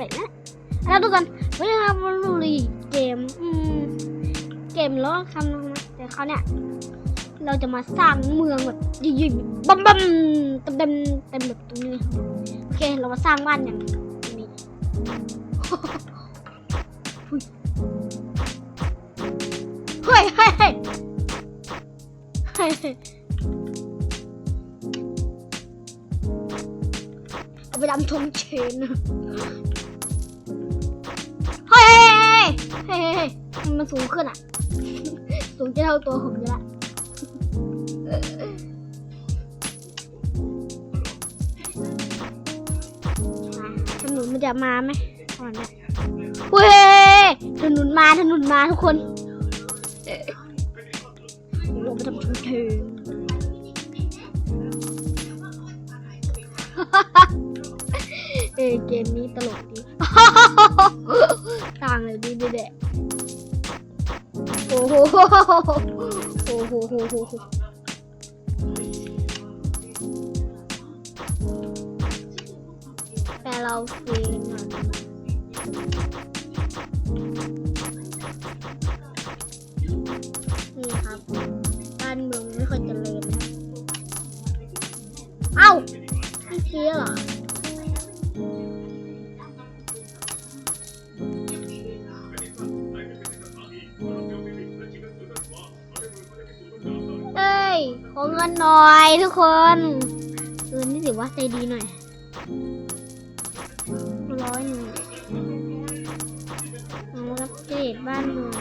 ปนะแล้วทุกคนวันนี้เรามาลุยเกมอืมเกมแล้วคำนะแต่เขาเนี่ยเราจะมาสร้างเมืองแบบยิ่งๆบัมบัมเต็มเต็มเต็มแบบตรงนี้โอเคเรามาสร้างบ้านอย่างนี้เฮ้ยเฮ้ยเฮ้ยเฮ้ยเฮ้ยเอาไปดำธงเชนนะ ฮ้ยเฮ้ยเฮ้ยเฮ้มันสูงขึ้นอะ สูงจะเท่าตัวผมอยู่ละถนนมันจะมาไหมก่อนนะเฮ้ยถนนมาถนนมาทุกคนเอ๊ะโอ้โหมาทำชุมเทงเอเกมนี้ตลกดี ดีดีเด็โอ้โหโอ้โหโหโหโหแต่เราฟรีหน่อยนี่ครับบ้านเมืองไม่ค่อยจะ ทุกคนเออนี่ถือว่าใจดีหน่อยร้อยหนึ่งเอาอัปเกรดบ้านเมือง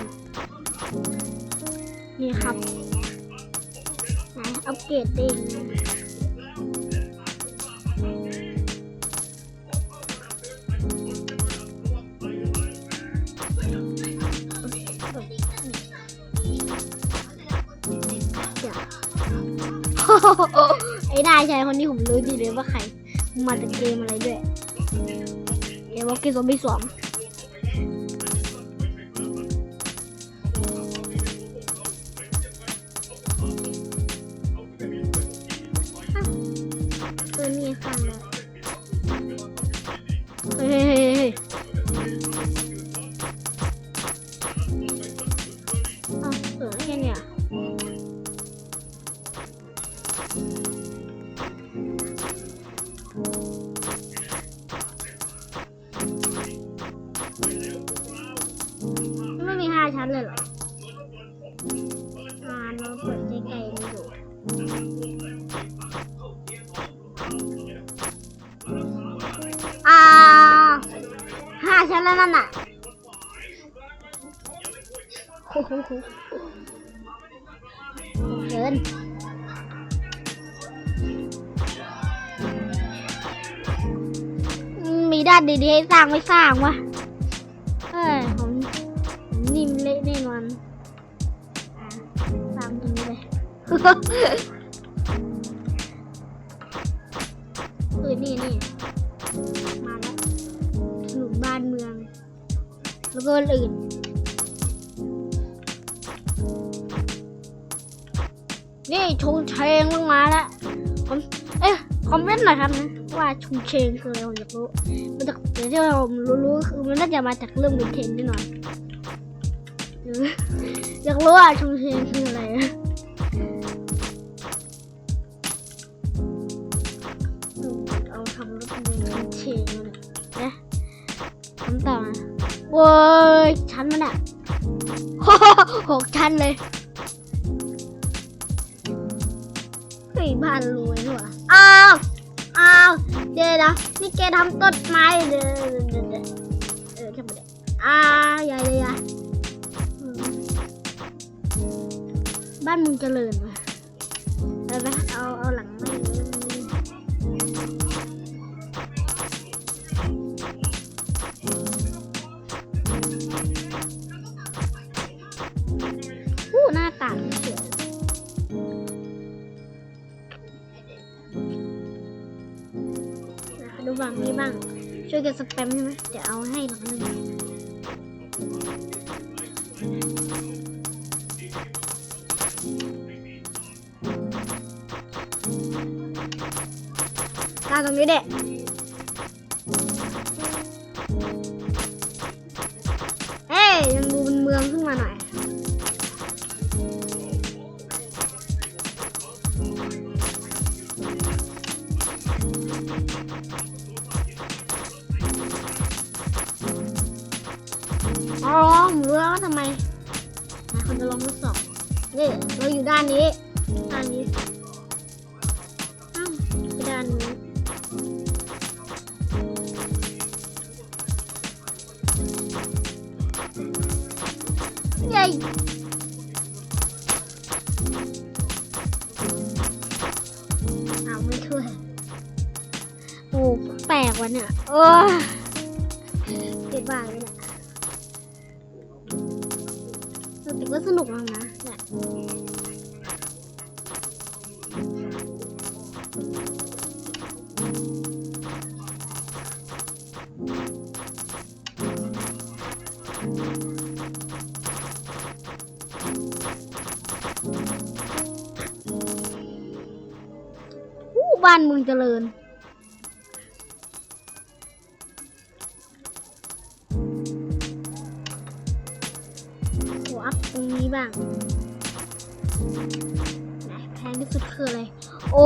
นี่ครับไหนอัปเกรดได้ยังไง ไอ้นายชายคนนี้ผมรู้ดีเลยว่าใคร มาจากเกมอะไรด้วยเกมวอลกี้ซอมบี้สอง นั่นน่ะโอ้โหเกินมีด้านดีๆให้สร้างไม่สร้างวะเอ้ยผมนิ่มเละแน่นอนอะตามตรงนี้เลยเออนี่นี่มาแล้วถนนบ้านเมือง แล้วก็อื่นนี่ชงเชงลงมาแล้วผมเอ๊ะคอมเมนต์หน่อยครับนะว่าชงเชงคืออะไรผมอยากรู้มันจะเดี๋ยวที่ผมรู้ๆคือมันน่าจะมาจากเรื่องบุญเทนแน่นอนอยากรู้ว่าชงเชงคืออะไร ว้ยชั้นมันอะหกชั้นเลยเฮ้ยบ้านรวยด้วยอ้าวอ้าวเดี๋ยวนะนี่แกทำต้นไม้เดี๋ยวเดี๋ยวเดี๋ยวเออช่างมันเดี๋ยวอ้าวอย่าอย่าอย่าอืมบ้านมึงเจริญว่ะไปไปเอาเอาหลังไม่างนี่บ้าง ช่วยกันสแปมใช่ไหมเดี๋ยวเอาให้หลังหนึ่งตาตรงนี้เด็ก ว่ะเนี่ยโอ้ยเจ็บบ้าเลยเนี่ยแต่ก็สนุกมากนะเนี่ยอู้บ้านเมืองเจริญ บ้างแพงที่สุดคืออะไร โอ้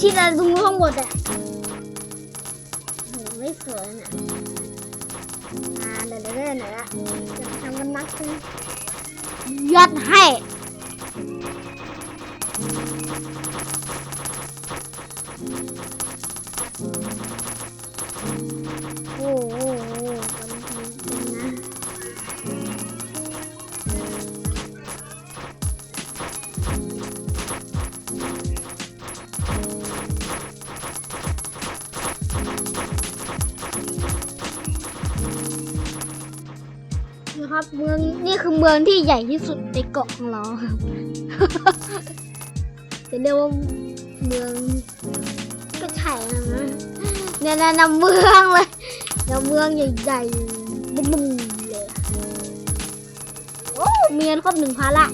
ชิดอะไรตรงนู้นข้างบนอะโหไม่สวยนะมาเดี๋ยวเดี๋ยวเดี๋ยวเดี๋ยวจะทำกันนักใช่ไหมยัดให้ ครับ เมืองนี่คือเมืองที่ใหญ่ที่สุดในเกาะของเราจะเรียกว่าเมืองก็ใช่นะเนี่ยนะนำเมืองเลยนำเมืองใหญ่ๆบุ้มๆเลยโอ้มีเงินครบหนึ่งพันละ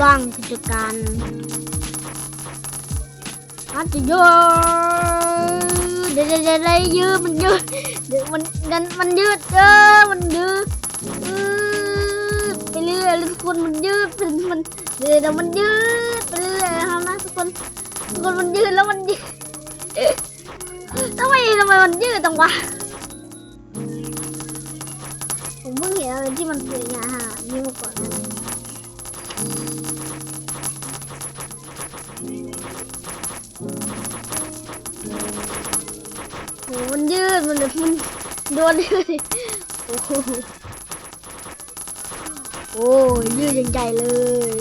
สร้างกิจการอาจจะเยอะเดี๋ยวเดี๋ยวยืดมันยืดเดี๋ยวมันดันมันยืดเออมันยืด อืดไปเรื่อยทุกคนมันยืดเป็นมันเดี๋ยวดำมันยืดไปเรื่อยนะครับนะทุกคนทุกคนมันยืดแล้วมันยืดทำไมทำไมมันยืดจังวะผมเพิ่งเห็นอะไรที่มันสวยงามขนาดนี้มาก่อนนะโหมันยืดมันมันโดนเลยโอ้โห อ้ยยืดยังใหญ่เลย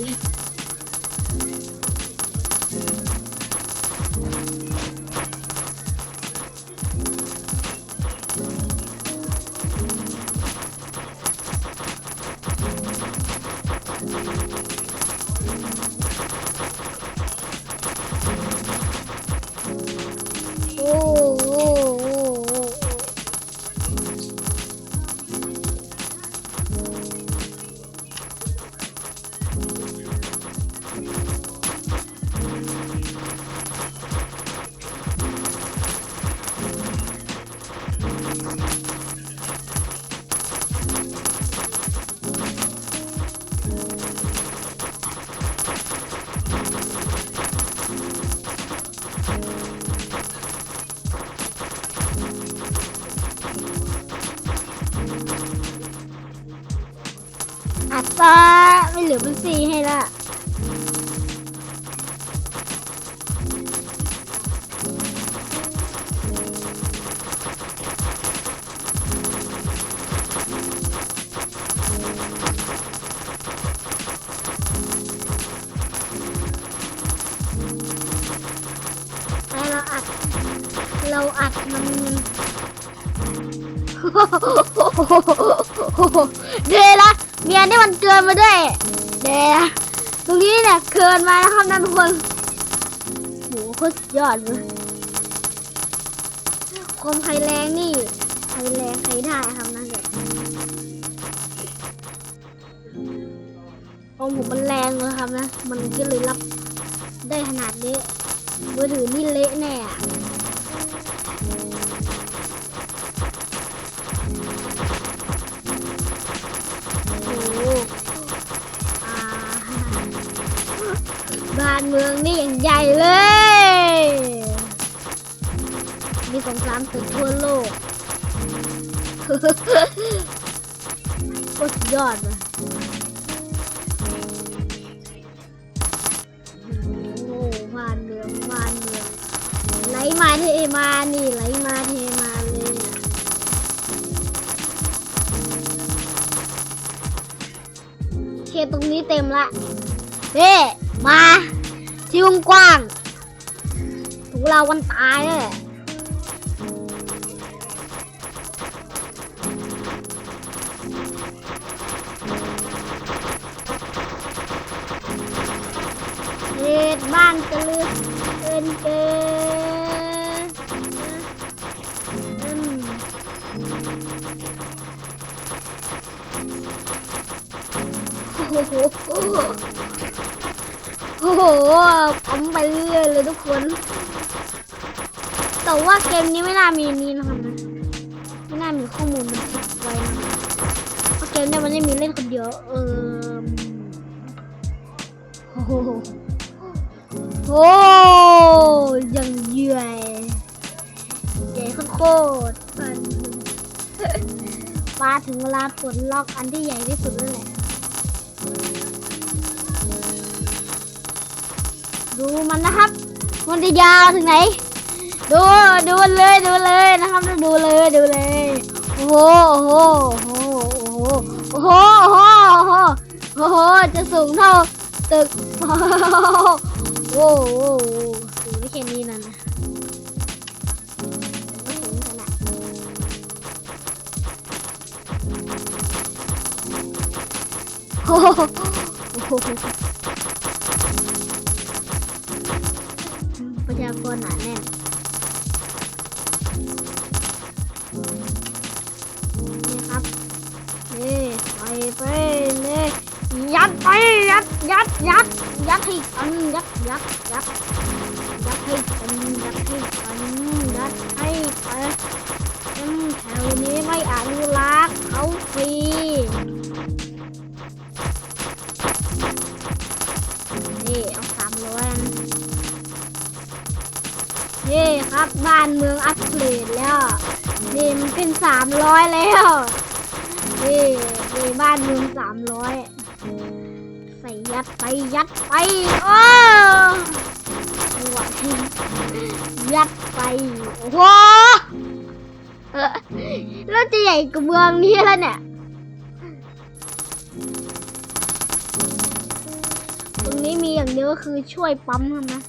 เหลือเป็นสี่ให้ละแต่เราอัด เราอัดมันเดละเมียนี่มันเกินมาด้วย เดละตรงนี้เนี่ยเกินมานะครับนั่นทุกคนโหโคตรยอดเลยคมใครแรงนี่ใครแรงใครได้ครับนั่นแหละคมผมมันแรงเลยครับนะ มันก็เลยรับได้ขนาดนี้มือถือนี่เละแน่ เมืองนี่อย่างใหญ่เลย มีสงครามตึกทั่วโลกโคตรสุดยอดเลยโอ้บ้านเมืองบ้านเมืองไหลมาเทมานี่ไหลมาเทมาเลยเคยเคตรงนี้เต็มละเฮ้มา ที่กว้างๆถูกเราวันตายเลยเฮ็ดบ้านกระลือเกินเกินอืมโอ้โห อ้โหปั๊มไปเรื่อยเลยทุกคน แต่ว่าเกมนี้ไม่น่ามีนี้นะครับนะไม่น่ามีข้อมูลมันติดไว้นะเพราะเกมเนี้มันไม่มีเล่นคนเดียวเออโอ้โหโอ้ยังเหยื่อยใหญ่โคตรๆมันมาถึงเวลาปลดล็อกอันที่ใหญ่ที่สุดแล้วแหละ ดูมันนะครับ มันจะยาวถึงไหน ดูดูเลยดูเลยนะครับดูเลยดูเลยโอ้โหโอ้โหโอ้โหโอ้โหโอ้โหโอ้โหจะสูงเท่าตึกโอ้โหโอ้โหสูงไม่แค่นี้นั่นนะโอ้โห ไปไปนี่ยัดไปยัดยัดยัดยัดให้กันยัดยัดยัดยัดให้กันยัดให้กันยัดให้กันแถวนี้ไม่อนุรักษ์เขาฟรีนี่เอาสามร้อยนนี่ครับบ้านเมืองอัปเกรดแล้วนี่มันเป็นสามร้อยแล้ว นี่นี่บ้านเมืองสามร้อยใส่ยัดไปยัดไปโอ้หวที่ยัดไปโอ้โหแล้วจะใหญ่กว่าเมืองนี้แล้วเนี่ยตรงนี้มีอย่างเดียวก็คือช่วยปั๊มท่านะ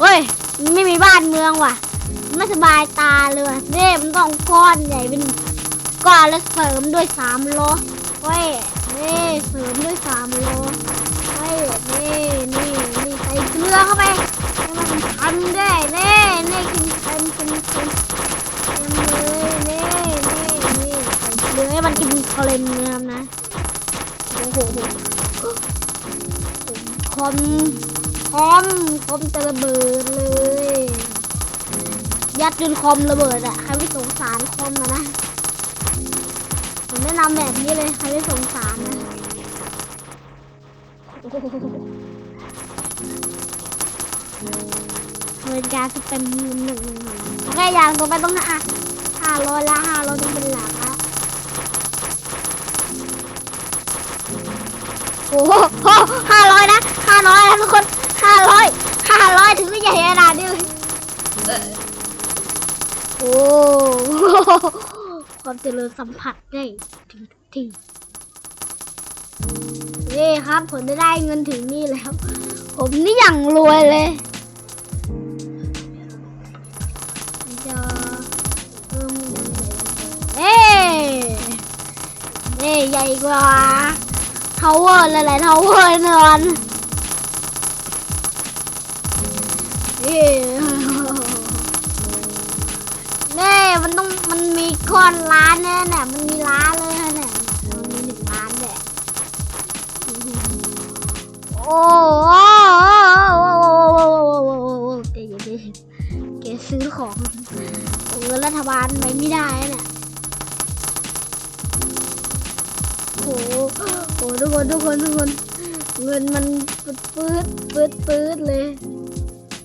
เฮ้ย ไม่มีบ้านเมืองว่ะ ไม่สบายตาเลยว่ะนี่มันต้องก้อนใหญ่เป็นก้อนแล้วเสริมด้วยสามโลเฮ้ยนี่เสริมด้วยสามโลเฮ้ยนี่นี่นี่ใส่เกลือเข้าไปให้มันทันด้วยนี่นี่กินเค็มกินเค็มเค็มเลยนี่นี่นี่ใส่เกลือให้มันกินเค็มเนื้อนะโอ้โหคอมคอมคอมจะระเบิดเลย ยัดจนคอมระเบิดอะใครไม่สงสารคอมนะ ผมแนะนำแบบนี้เลย ใครไม่สงสารนะโอ้โหเวลาจะเป็นหนึ่งหนึ่งหนึ่งโอเคอย่างตัวไปต้องห้าห้าร้อยละห้าร้อยต้องเป็นหลักละโอ้โหห้าร้อยนะห้าร้อยนะทุกคนห้าร้อยห้าร้อยถึงจะใหญ่ขนาดนี้เลย โอ้ความเจริญสัมผัสได้ถึงทุกที่นี่ครับผมได้ได้เงินถึงนี่แล้ว ผมนี่อย่างรวยเลยจะเพิ่มเอ้เอ้ใหญ่กว่าทาวเวอร์หลายๆทาวเวอร์นอนเอ้ มันต้องมันมีก้อนล้านแน่น่ะมันมีล้านเลยนะเนี่ยมันมีหนึ่งล้านเนี่ยโอ้โหแกอย่าไปแกซื้อของเงินรัฐบาลไปไม่ได้เนี่ยโอ้โหโอ้ทุกคนทุกคนทุกคนเงินมันปืดปืดปืดปืดเลย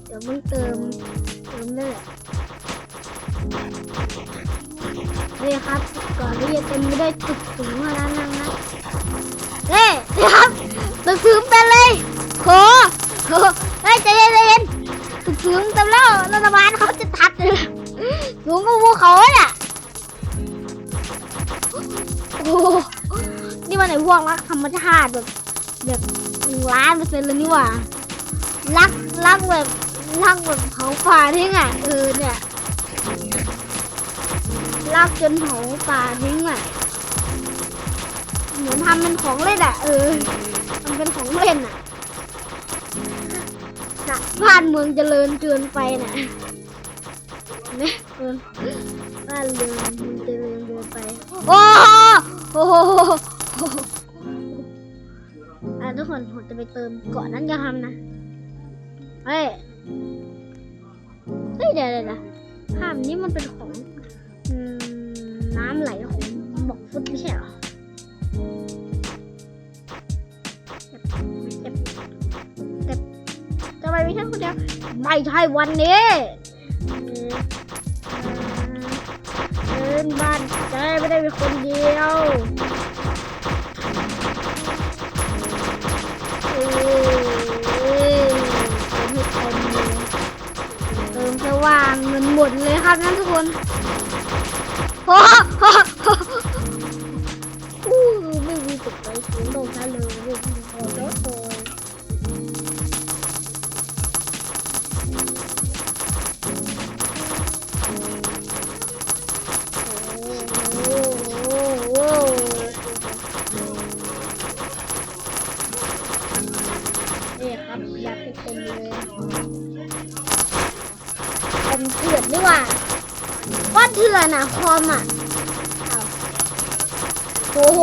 เดี๋ยวมึงเติมเติมได้แหละ นี่ครับก่อนที่จะเต็มไปด้วยตึกสูงเท่านั้นนะเฮ้ยนี่ครับตึกสูงเป็นเลยโหโหเฮ้ยใจเย็นใจเย็นตึกสูงเต็มแล้วรัฐบาลเขาจะทัดเลยสูงกว่าภูเขาเนี่ยโอ้โหนี่มันไอ้พวกรักธรรมชาติแบบแบบล้านเปอร์เซ็นต์เลยนี่หว่ารักรักแบบรักแบบเผาป่าทิ้งเออเนี่ย รักจนเผาป่าทิ้งอะเหมือนทำเป็นของเล่นอะ เออมันเป็นของเล่นอะนะบ้านเมืองเจริญเกินไปน่ะเนี่ยเออบ้านเมืองมันเจริญเกินไป โอ้โหอะทุกคนผมจะไปเติมเกาะนั้นจะทำนะ เฮ้ย เฮ้ยเดี๋ยวเดี๋ยวเดี๋ยว ภาพนี้มันเป็นของอน้ำไหลของบอกฟุตไม่ใช่หรอแต่ทำไมมีแค่คนเดียวไม่ใช่วันนี้เดินบ้านแกได้ไม่ได้มีคนเดียวเอ้ย เติมแค่ว่างเงินหมดเลยครับนั่นทุกคนโอ้โหอู้ไม่มีตกไปสูงลงทะเลยโอ้ ว่า ว่าเถื่อนอะคอมอะโอ้โห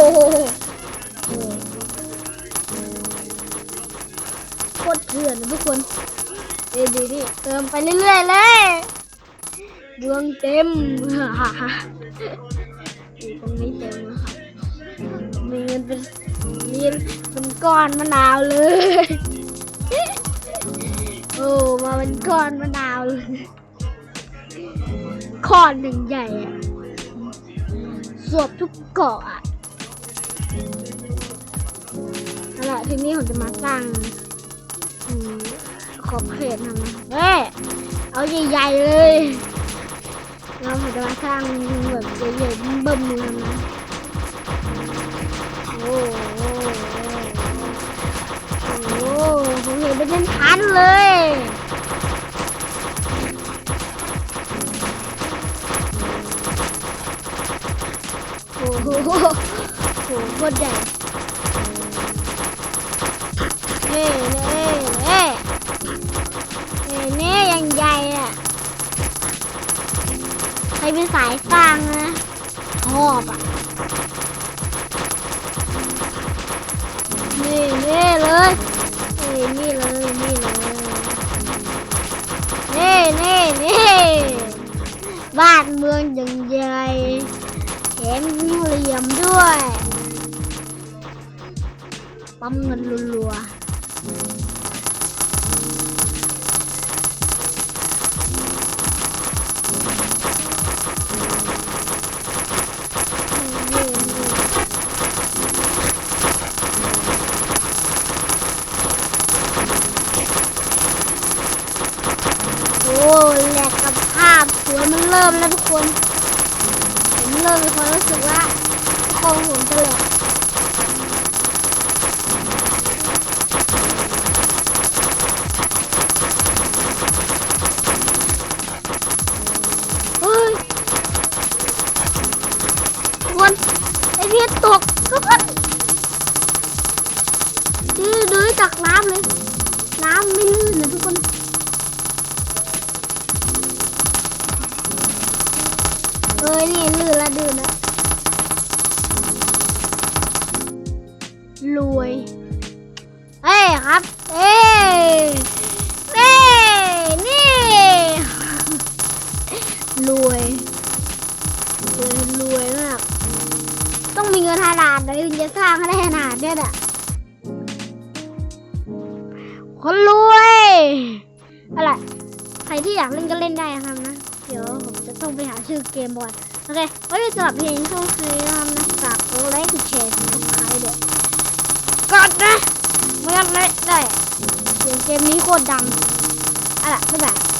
โคตรเถื่อนนะทุกคนเอ้ยดีดิเติมไปเรื่อยๆเลยดวงเต็มฮ่าฮ่าตรงนี้เต็มแล้วครับมีเงินเป็นมีเงินเป็นก้อนมะนาวเลย โอ้ มาเป็นก้อนมะนาวเลย ก้อนหนึ่งใหญ่อะสวบทุกเกาะอะนั่นแหละทีนี้ผมจะมาสร้างอืมขอบเขตทำนะเฮ้ยเอาใหญ่ๆเลยเราผมจะมาสร้างแบบใหญ่ๆเบิ่มๆเลยนะโอ้โหโอ้โหผมเห็นเป็นชั้นๆเลย โอ้โหโหโค ตรใหญ่เน่เน่เน่เน่เน่ยังใหญ่อะใครเป็นสายสร้างนะชอบอะนี่นี่เลยนี่นี่เลยนี่เลยนี่นี่นี่บ้านเมืองยังใหญ่แถมเหลี่ยมด้วย ปั๊มเงินรัวโอ้แลกภาพสวยมันเริ่มแล้วทุกคน ผมเริ่มมีความรู้สึกว่าคองผมจะแหลก จะสร้างได้ขนาดเนี้ยน่ะคนรวยอะไรใครที่อยากเล่นก็เล่นได้ครับนะ เดี๋ยวผมจะต้องไปหาชื่อเกมก่อนโอเคไว้สำหรับเพลงช่วงนี้นะครับนะฝากกดไลค์กดแชร์กดไลค์ด้วยกดนะไม่งั้นได้เสียงเกมนี้โคตรดังอะไรบ๊ายบาย